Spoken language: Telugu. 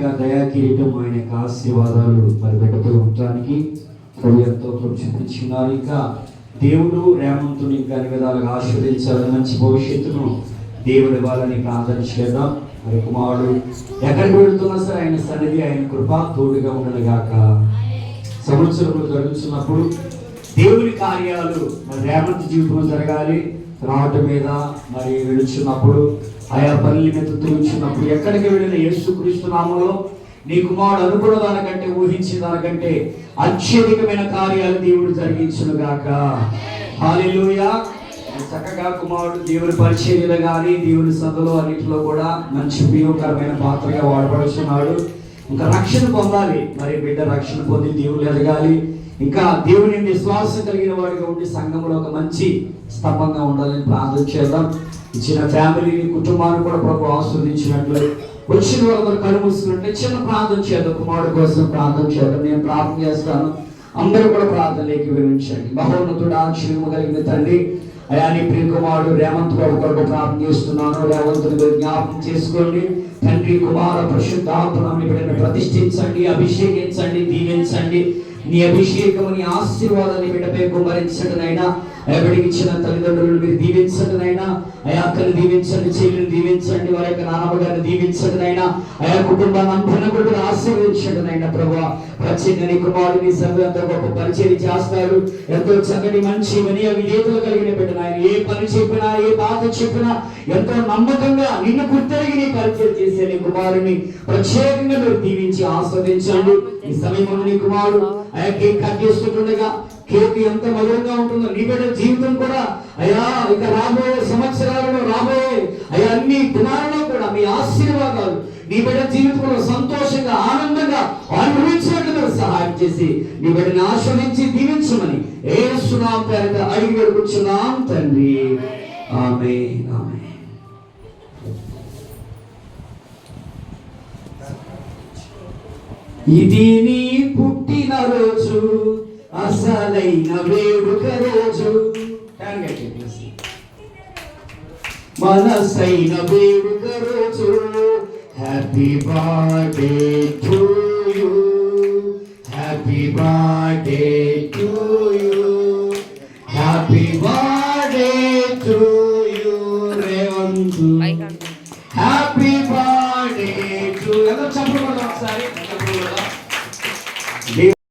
యొక్క దయా కిరీటం ఆయన యొక్క ఆశీర్వాదాలు మరి బిడ్డతో ఉండటానికి ఎంతో చూపించున్నారు ఇంకా దేవుడు రేమంతుని ఇంకా అన్ని విధాలుగా ఆశీర్వదించాలని మంచి భవిష్యత్తును దేవుడి వాళ్ళని ప్రార్థన చేద్దాం. మరి కుమారుడు ఎక్కడికి వెళుతున్నా సరే ఆయన సన్నిధి ఆయన కృప తోడుగా ఉండను గాక సంవత్సరంలో జరుగుతున్నప్పుడు దేవుని కార్యాలు మరి రేమంత్ జీవితంలో జరగాలి. రావట మీద మరి వెళుచున్నప్పుడు ఆయా పనుల మీద తిరుగుచున్నప్పుడు ఎక్కడికి వెళ్ళిన యేసుక్రీస్తు నామంలో నీ కుమారుడు అనుకున్న దానికంటే ఊహించిన దానికంటే అత్యధికమైన కార్యాలు దేవుడు జరిగించును గాక హాలెలూయా చక్కగా కుమారుడు దేవుని పరిచర్యలు కానీ దేవుని సభలో అన్నింటిలో కూడా మంచి ఉపయోగకరమైన పాత్రగా వాడబడుచున్నాడు. ఇంకా రక్షణ పొందాలి. మరి బిడ్డ రక్షణ పొంది దేవుడు ఎదగాలి. ఇంకా దేవుని విశ్వాసం కలిగిన వాడిగా ఉండి సంఘంలో ఒక మంచి స్తంభంగా ఉండాలని ప్రార్థన చేద్దాం. ఇచ్చిన ఫ్యామిలీని కుటుంబాన్ని కూడా ప్రభు ఆస్వాదించినట్లు వచ్చిన వాళ్ళందరూ కళ్ళు చిన్న ప్రార్థన చేద్దాం. కుమారుడు కోసం ప్రార్థన చేద్దాం. నేను ప్రార్థన చేస్తాను. అందరూ కూడా ప్రార్థనలోకి వివరించండి మహోన్నతుడు ఆశ్చర్యము కలిగిన తండ్రి అయా నీ ప్రియ కుమారుడు రేవంత్ బాబు కొరకు ప్రార్థన చేస్తున్నాను. రేవంతుని మీరు జ్ఞాపకం చేసుకోండి. తండ్రి కుమార పరిశుద్ధాత్మని బిడ్డను ప్రతిష్ఠించండి అభిషేకించండి దీవించండి. నీ అభిషేకము నీ ఆశీర్వాదాన్ని బిడ్డపై కుమరించండి అయినా ఎవరికి ఇచ్చిన తల్లిదండ్రులను మీరు దీవించండి అయినా దీవించండి చెల్లిని దీవించండి వారి యొక్క నానమ్మ గారిని దీవించండి అయినా ఆయా కుటుంబాన్ని అంతన కూడా ఆశీర్వదించండి అయినా ప్రభు ప్రత్యేకంగా కుమారుని సంఘం ఎంతో గొప్ప పరిచయం చేస్తారు. ఎంతో చక్కని మంచి వినయ విధేతలు కలిగిన బిడ్డ ఆయన ఏ పని చెప్పినా ఏ బాధ చెప్పినా ఎంతో నమ్మకంగా నిన్ను గుర్తెరిగి నీ పరిచయం చేసే నీ కుమారుని ప్రత్యేకంగా మీరు దీవించి ఆస్వాదించండి. ఈ సమయంలో నీ కుమారుడు ఆ కేక్ కట్ చేసుకుంటుండగా కేపీ ఎంత మధురంగా ఉంటుందో నీ బిడ్డ జీవితం కూడా అయ్యా ఇక రాబోయే సంవత్సరాలను రాబోయే అయ్యా అన్ని దినాలలో కూడా మీ ఆశీర్వాదాలు నీ బిడ్డ జీవితంలో సంతోషంగా ఆనందంగా అనుభవించినట్లు సహాయం చేసి నీ బిడ్డని ఆస్వాదించి దీవించమని ఏ సునాం పేరిట అడిగి వేడుకుంటున్నాం తండ్రి. ఆమె ఆమె ఇది నీ పుట్టిన రోజు అసలైన వేడుక రోజు. మనసైన వేడుక రోజు. Happy birthday to you happy birthday to you happy birthday to you Revanth happy birthday to చప్పుడు ఒకసారి? చప్పుడు